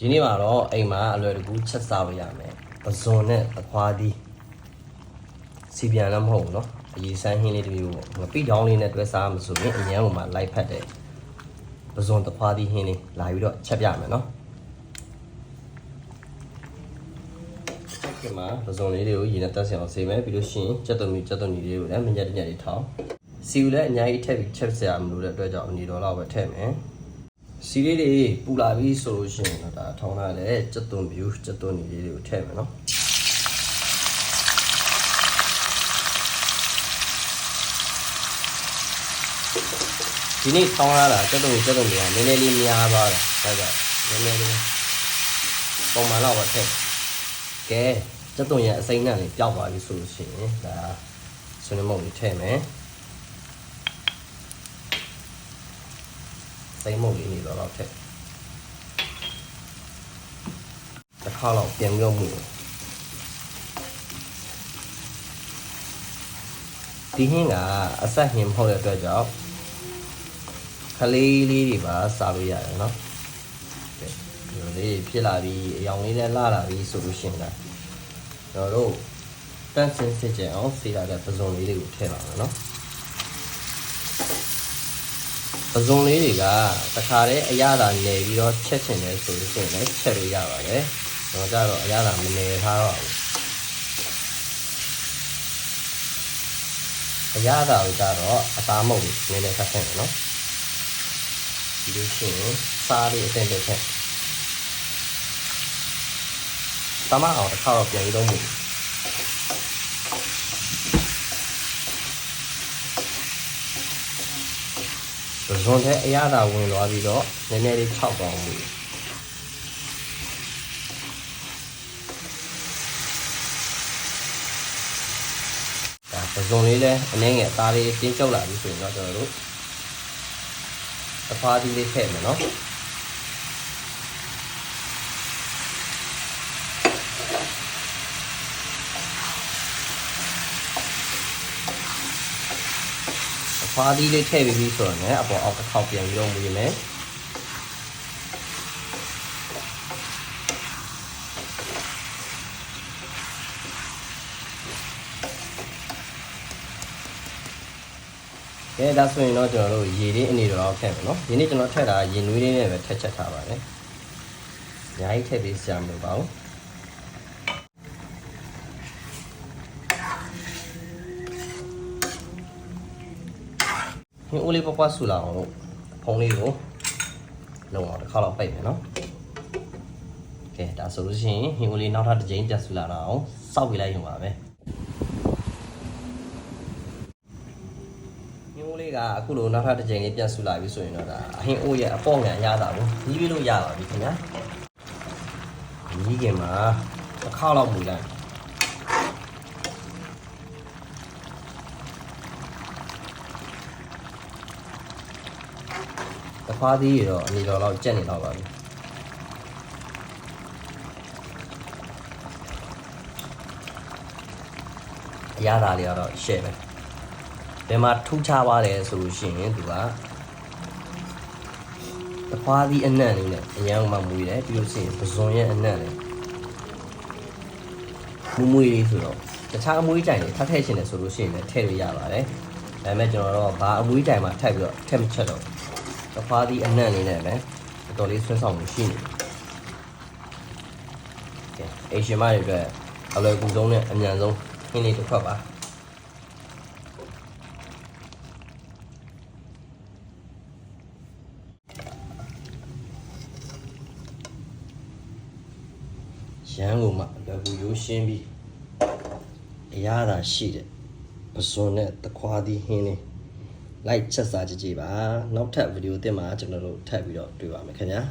ဒီနေ့မှာတော့အိမ်မှာအလွယ်တကူချက်စားလို့ရမယ်ပဇွန်နဲ့အခွားသီးစီပြန်လည်းမဟုတ်ဘူးเนาะအရေးစမ်းဟင်းလေးတစ်မျိုးပေါ့ငပိတောင်းလေးနဲ့တွဲစားမှဆိုရင်အញ្ញမ်းပေါ်မှာလိုက်ဖက်တဲ့ပဇွန်တခွားသီးဟင်းလေးလာပြီးတော့ချက်ပြမယ်เนาะချက်ကမှာပဇွန်လေးတွေကိုရေနဲ့တက်ဆင်အောင်ဆေးမယ်ပြီးလို့ရှိရင်ကြက်သွန်မီကြက်သွန်ညီလေးကိုလည်းမညက်တညက်လေးထောင်းစီကိုလည်းအများကြီးထည့်ပြီးချက်စရာမလိုတဲ့အတွက်ကြောင့်အနေတော်လောက်ပဲထည့်မယ် စီလေးတွေပူလာပြီဆိုလို့ရှိရင်တော့ဒါထောင်းလာတဲ့စက်သွန် view စက်သွန်နေလေးတွေကိုထည့်မယ်နော်ဒီနေ့ထောင်းလာတာစက်သွန်စက်သွန်တွေကနည်းနည်းလေးများသွားတယ်ဒါကြောင့်နည်းနည်းလေးပုံမှန်တော့ပဲထည့်ကဲစက်သွန်ရဲ့အစိမ့်နဲ့လေးပျောက်သွားပြီဆိုလို့ရှိရင်ဒါဆွေးနွေးမုံလေးထည့်မယ် စိမ့်မုတ်လေးနေတော့တော့ထက်တစ်ခါတော့ပြန်ပြောမှုဒီဟင်းကအဆက်ဟင်းမဟုတ်တဲ့အတွက်ကြောင့်ခလေးလေးတွေပါစားလို့ရတယ်နော်ကဲဒီလိုလေးဖြစ်လာပြီးအယောင်လေးလည်းလှလာပြီးဆိုလို့ရှိရင်လည်းကျွန်တော်တို့တန့်စင်စစ်ကြအောင်စီရတဲ့ပဇွန်လေးတွေကိုထည့်ပါမယ်နော် ပဇွန်လေးတွေကတခါတည်းအရသာနေပြီးတော့ချက်ချင်တယ်ဆိုလို့ရှိရင်လည်းချက်လို့ရပါတယ်။ကျွန်တော်ကြတော့အရသာမနေထားတော့ဘူး။အရသာကိုကြတော့အသားမုတ်လေးနည်းနည်းခတ်ခဲ့မယ်နော်။ဒီလိုရှိရင်စားလေးအဆင့်တစ်ချက်။တမအောင်တစ်ခါတော့ပြန်ပြီးတော့မှု ဇွန်ထဲအရသာဝင်သွားပြီးတော့နည်းနည်းလေးခြောက်သွားမှုဒါပဇွန်လေးလည်းအနည်းငယ်အသားလေးတင်းကျုပ်လာပြီဆိုရင်တော့ကျွန်တော်တို့အဖားသီးလေးထည့်မယ်နော် ဖားသီးလေးထည့်ပြီးပြီဆိုတော့လည်းအပေါ်အောက်တစ်ခေါက်ပြန်ပြီးတော့မွေးမယ်ကဲဒါဆိုရင်တော့ကျွန်တော်တို့ရေလေးအနေတော်ထည့်မယ်နော်ဒီနေ့ကျွန်တော်ထည့်တာရေနွေးလေးနဲ့ပဲထည့်ချက်ထားပါတယ်အများကြီးထည့်ပေးစရာမလိုပါဘူး ဟင်းအိုးလေးပွားပွားဆူလာအောင်လို့ဖုံးလေးကိုလုံအောင်တစ်ခါတော့ပိတ်မယ်နော်ကဲဒါဆိုလို့ရှိရင်ဟင်းအိုးလေးနောက်ထပ်တစ်ကြိမ်ပြန်ဆူလာတော့အောင်စောက်ပြလိုက်ရုံပါပဲညိုးလေးကအခုလိုနောက်ထပ်တစ်ချိန်လေးပြန်ဆူလာပြီဆိုရင်တော့ဒါအဟင်းအိုးရဲ့အပေါ့ငံရတာကိုညီးပြီးလို့ရပါပြီခင်ဗျာညီးခင်မှာတစ်ခါတော့မူလိုက် တဖားသီးရတော့အနေတော်တော့ကြက်နေတော့ပါပြီအရသာလေးကတော့ရှယ်ပဲဘယ်မှာထူးခြားပါတယ်ဆိုလို့ရှိရင်သူကတခွားသီးအနံ့လေးနဲ့အရန်မှမွေးတယ်ပြီးလို့ရှိရင်ပဇွန်ရဲ့အနံ့လေးမူမွေးလေးဆိုတော့တခြားအမွေးကြိုင်တွေထပ်ထည့်ချင်တယ်ဆိုလို့ရှိရင်လည်းထည့်လို့ရပါတယ်ဒါပေမဲ့ကျွန်တော်တော့ဘာအမွေးကြိုင်မှာထည့်ပြီးတော့ထည့်မချက်တော့ တခွားသီးအနံ့လေးနဲ့ပဲတော်တော်လေးဆွဲဆောင်မှုရှိနေတယ်ကဲအေရှင်မတွေအတွက်အလွယ်ကူဆုံးနဲ့အမြန်ဆုံးခင်းလေးတစ်ခွက်ပါရန်ကုန်မှာလွယ်ကူရိုးရှင်းပြီးအရသာရှိတဲ့ပစွန်နဲ့တခွားသီးဟင်းလေး လိုက်ချက်စားကြည့်ကြပါနောက်ထပ်ဗီဒီယိုတင်မှာကျွန်တော်တို့ထပ်ပြီးတော့တွေ့ပါမယ်ခင်ဗျာ